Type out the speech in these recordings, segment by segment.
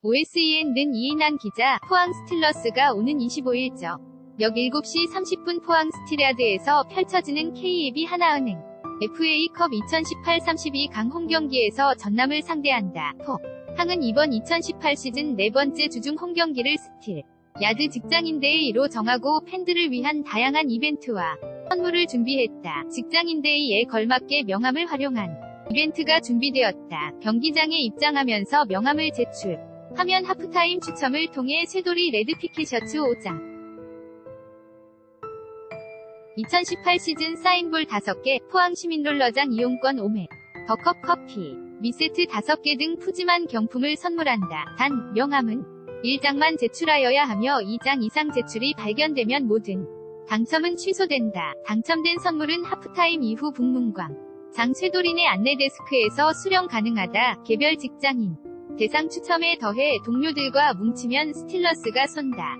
OSEN는 이인환 기자, 포항 스틸러스가 오는 25일저 역 7시 30분 포항 스틸야드에서 펼쳐지는 KAB 하나은행 FA컵 2018-32강 홈경기에서 전남을 상대한다. 포. 항은 이번 2018 시즌 네 번째 주중 홈경기를 스틸 야드 직장인데이로 정하고 팬들을 위한 다양한 이벤트와 선물을 준비했다. 직장인데이에 걸맞게 명함을 활용한 이벤트가 준비되었다. 경기장에 입장하면서 명함을 제출. 하면 하프타임 추첨을 통해 쇠돌이 레드피켓 셔츠 5장. 2018 시즌 사인볼 5개, 포항 시민롤러장 이용권 5매, 더컵 커피, 미세트 5개 등 푸짐한 경품을 선물한다. 단, 명함은 1장만 제출하여야 하며 2장 이상 제출이 발견되면 모든 당첨은 취소된다. 당첨된 선물은 하프타임 이후 북문광, 장 쇠돌인의 안내 데스크에서 수령 가능하다. 개별 직장인, 대상 추첨에 더해 동료들과 뭉치면 스틸러스가 쏜다.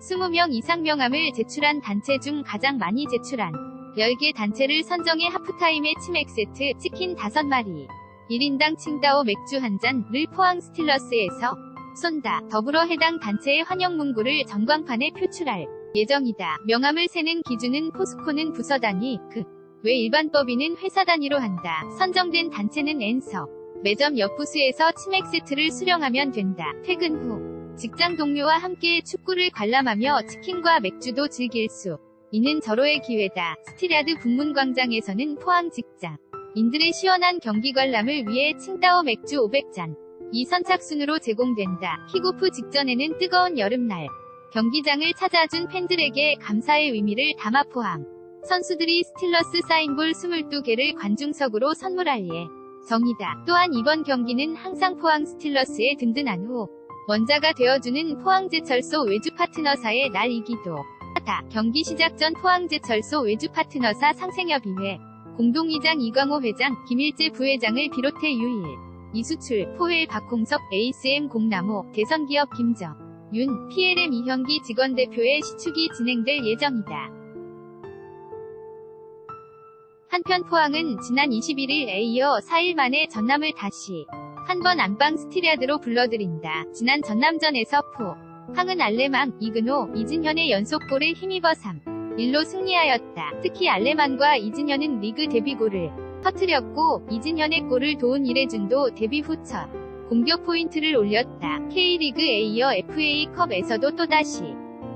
20명 이상 명함을 제출한 단체 중 가장 많이 제출한 10개 단체를 선정해 하프타임에 치맥 세트, 치킨 5마리, 1인당 칭다오 맥주 한 잔을 포항 스틸러스에서 쏜다. 더불어 해당 단체의 환영 문구를 전광판에 표출할 예정이다. 명함을 세는 기준은 포스코는 부서 단위, 그 외 일반 법인은 회사 단위로 한다. 선정된 단체는 N석. 매점 옆 부스에서 치맥 세트를 수령하면 된다. 퇴근 후 직장 동료와 함께 축구를 관람하며 치킨과 맥주도 즐길 수 있는 절호의 기회다. 스틸야드 북문광장에서는 포항 직장 인들의 시원한 경기 관람을 위해 칭따오 맥주 500잔 이 선착순으로 제공된다. 킥오프 직전에는 뜨거운 여름날 경기장을 찾아준 팬들에게 감사의 의미를 담아 포항 선수들이 스틸러스 사인볼 22개를 관중석으로 선물할 예. 정이다. 또한 이번 경기는 항상 포항 스틸러스의 든든한 후 원자가 되어주는 포항제철소 외주 파트너사의 날이기도 하다. 경기 시작 전 포항제철소 외주 파트너사 상생협의회 공동이장 이광호 회장, 김일재 부회장을 비롯해 유일, 이수출, 포회 박홍석, ASM 공나무, 대선기업 김정, 윤, PLM 이형기 직원대표의 시축이 진행될 예정이다. 한편 포항은 지난 21일에 이어 4일 만에 전남을 다시 한 번 안방 스틸야드로 불러들인다. 지난 전남전에서 포, 항은 알레망, 이근호, 이진현의 연속골에 힘입어 3, 1로 승리하였다. 특히 알레만과 이진현은 리그 데뷔골을 터뜨렸고 이진현의 골을 도운 이래준도 데뷔 후 첫 공격 포인트를 올렸다. K리그에 이어 FA컵에서도 또다시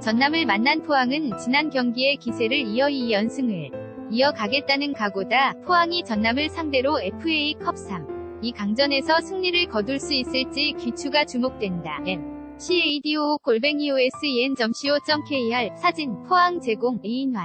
전남을 만난 포항은 지난 경기의 기세를 이어 2연승을 이어가겠다는 각오다. 포항이 전남을 상대로 FA컵 3. 이 강전에서 승리를 거둘 수 있을지 귀추가 주목된다. M. CADO 골뱅이 OSEN.co.kr 사진 포항 제공 이인환